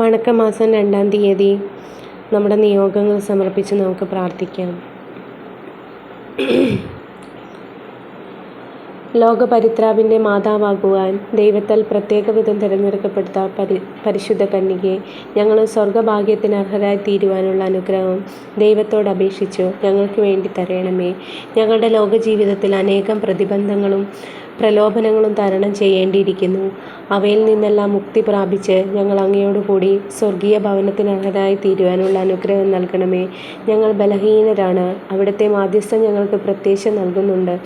വണക്കമാസം രണ്ടാം തീയതി നമ്മുടെ നിയോഗങ്ങൾ സമർപ്പിച്ച് നമുക്ക് പ്രാർത്ഥിക്കാം. ലോകപരിത്രാവിന്റെ മാതാവാകുവാൻ ദൈവത്താൽ പ്രത്യേകവിധം തിരഞ്ഞെടുക്കപ്പെട്ട പരി പരിശുദ്ധ കന്യകയെ ഞങ്ങൾ സ്വർഗഭാഗ്യത്തിന് അർഹരായി തീരുവാനുള്ള അനുഗ്രഹം ദൈവത്തോട് അപേക്ഷിച്ചു ഞങ്ങൾക്ക് വേണ്ടി തരയണമേ ഞങ്ങളുടെ ലോകജീവിതത്തിൽ അനേകം പ്രതിബന്ധങ്ങളും പ്രലോഭനങ്ങളും തരണം ചെയ്യേണ്ടിയിരിക്കുന്നു. അവയിൽ നിന്നെല്ലാം മുക്തി പ്രാപിച്ച് ഞങ്ങൾ അങ്ങയോടുകൂടി സ്വർഗീയ ഭവനത്തിന് അർഹരായി തീരുവാനുള്ള അനുഗ്രഹം നൽകണമേ. ഞങ്ങൾ ബലഹീനരാണ്. അവിടുത്തെ മാധ്യസ്ഥം ഞങ്ങൾക്ക് പ്രത്യേകം നൽകുന്നുണ്ട്.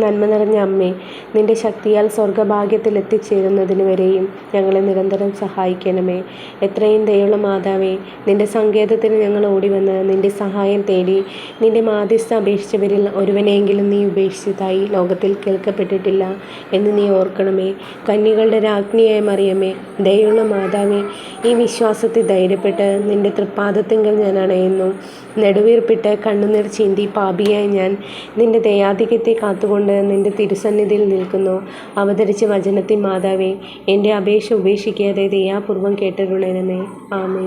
നന്മ നിറഞ്ഞ അമ്മേ നിന്റെ ശക്തിയാൽ സ്വർഗഭാഗ്യത്തിൽ എത്തിച്ചേരുന്നതിന് വരെയും ഞങ്ങളെ നിരന്തരം സഹായിക്കണമേ. എത്രയും ദയുള്ള മാതാവേ നിന്റെ സങ്കേതത്തിന് ഞങ്ങൾ ഓടിവന്ന് നിന്റെ സഹായം തേടി നിന്റെ മാധ്യസ്ഥ അപേക്ഷിച്ചവരിൽ ഒരുവനെയെങ്കിലും നീ ഉപേക്ഷിച്ചതായി ലോകത്തിൽ കേൾക്കപ്പെട്ടിട്ടില്ല എന്ന് നീ ഓർക്കണമേ. കന്യകളുടെ രാജ്ഞിയായ മറിയമ്മേ ദയുള്ള മാതാവേ ഈ വിശ്വാസത്തിൽ ധൈര്യപ്പെട്ട് നിന്റെ തൃപ്പാദത്തിങ്കൽ ഞാൻ അണയുന്നു. നെടുവീർപ്പിട്ട് കണ്ണുനീർ ചീന്തി പാപിയായി ഞാൻ നിന്റെ ദയാധിക്യത്തെ കാത്തുകൊണ്ട് നിന്റെ തിരുസന്നിധിയിൽ നിൽക്കുന്നു. അവതരിച്ച വചനത്തിൽ മാതാവേ എന്റെ അപേക്ഷ ഉപേക്ഷിക്കാതെ ദയാപൂർവം കേട്ടരുളണമേ. ആമേ